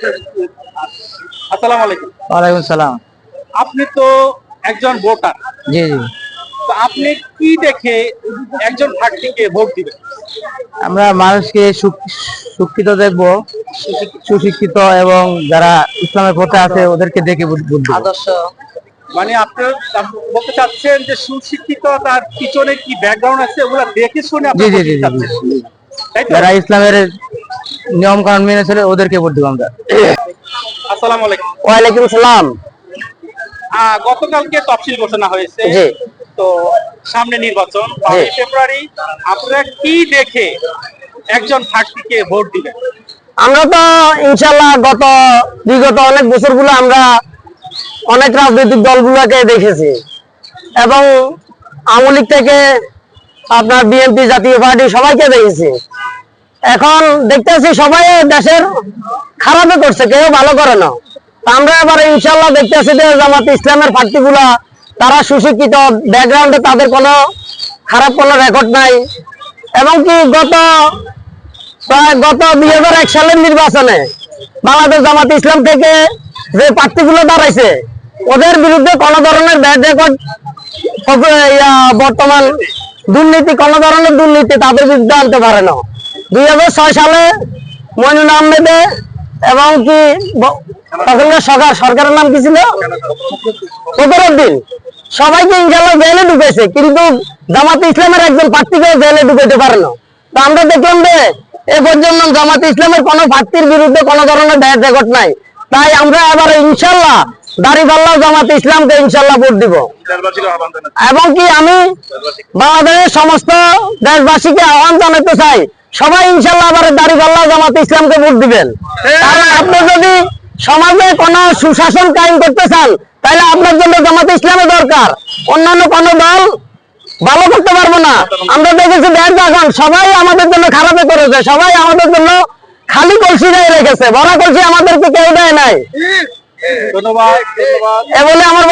আসসালামু আলাইকুম। ওয়ালাইকুম সালাম। আপনি তো একজন ভোটার। জি জি। তো আপনি কি দেখে একজন প্রার্থীকে ভোট দিবেন? আমরা মানুষকে শিক্ষিত দেখব সুশিক্ষিত। এবং যারা ইসলামের পথে আছে ওদেরকে দেখে বুঝ- বুঝব আদর্শ। মানে আপনার আপ- বলতে চাচ্ছেন যে সুশিক্ষিত তার পিছনে কি ব্যাকগ্রাউন্ড আছে? ওগুলা দেখে শুনে আপনি যারা ইসলামের নিয়ম কানুন মেনে চলে ওদেরকে ভোট দিব আমরা। আসসালামু আলাইকুম। ওয়ালাইকুম সালাম। গতকালকে তফসিল ঘোষণা হয়েছে। তো সামনে নির্বাচন ফেব্রুয়ারি। আপনারা কি দেখে একজন প্রার্থীকে ভোট দিবেন আমরা তো ইনশাল্লাহ গত বিগত অনেক বছরগুলো আমরা অনেক রাজনৈতিক দলগুলোকে দেখেছি। এবং আওয়ামী লীগ থেকে আপনার বিএনপি জাতীয় পার্টি সবাইকে দেখেছি। এখন দেখতেছি সবাই দেশের খারাপে করছে, কেউ ভালো করে না। আমরা এবার ইনশাল্লাহ দেখতেছি যে জামাত ইসলামের পার্টিগুলা তারা সুশিক্ষিত ব্যাকগ্রাউন্ডে তাদের কোনো খারাপ কোনো রেকর্ড নাই। এবং কি গত গত দুই হাজার এক সালের নির্বাচনে বাংলাদেশ জামাত ইসলাম থেকে যে প্রার্থীগুলো দাঁড়াইছে, ওদের বিরুদ্ধে কোন ধরনের ব্যাড রেকর্ড বর্তমান দুর্নীতি, কোন ধরনের দুর্নীতি তাদের বিরুদ্ধে আনতে পারে না। দুই হাজার ছয় সালে মইনুল আহমেদে এবং কি তখনকার সরকার সরকারের নাম কি ছিল? সবাইকে ইনশাল্লাহ জেলে ঢুকেছে কিন্তু জামাত ইসলামের একজন প্রার্থীকে জেলে ঢুকাতে পারে না তো আমরা দেখলাম যে এ পর্যন্ত জামাত ইসলামের কোনো প্রার্থীর বিরুদ্ধে কোনো ধরনের ব্যাড রেকর্ড নাই। তাই আমরা এবার ইনশাল্লাহ দাঁড়িপাল্লা জামাত ইসলামকে ইনশাল্লাহ ভোট দিব। এবং কি আমি বাংলাদেশের সমস্ত দেশবাসীকে আহ্বান জানাতে চাই সবাই ইনশাল্লাহ আবার দাঁড়িপাল্লা জামাত ইসলামকে ভোট দিবেন। কারণ আপনি যদি সমাজে কোন সুশাসন কায়েম করতে চান তাহলে আপনার জন্য জামাত ইসলামের দরকার। অন্যান্য কোন দল ভালো করতে পারব না। আমরা দেখেছি দেড় এখন সবাই আমাদের জন্য খারাপে করেছে। সবাই আমাদের জন্য খালি কলসি দিয়ে রেখেছে। বড় কলসি আমাদেরকে কেউ দেয় নাই। ধন্যবাদ। এ বলে আমার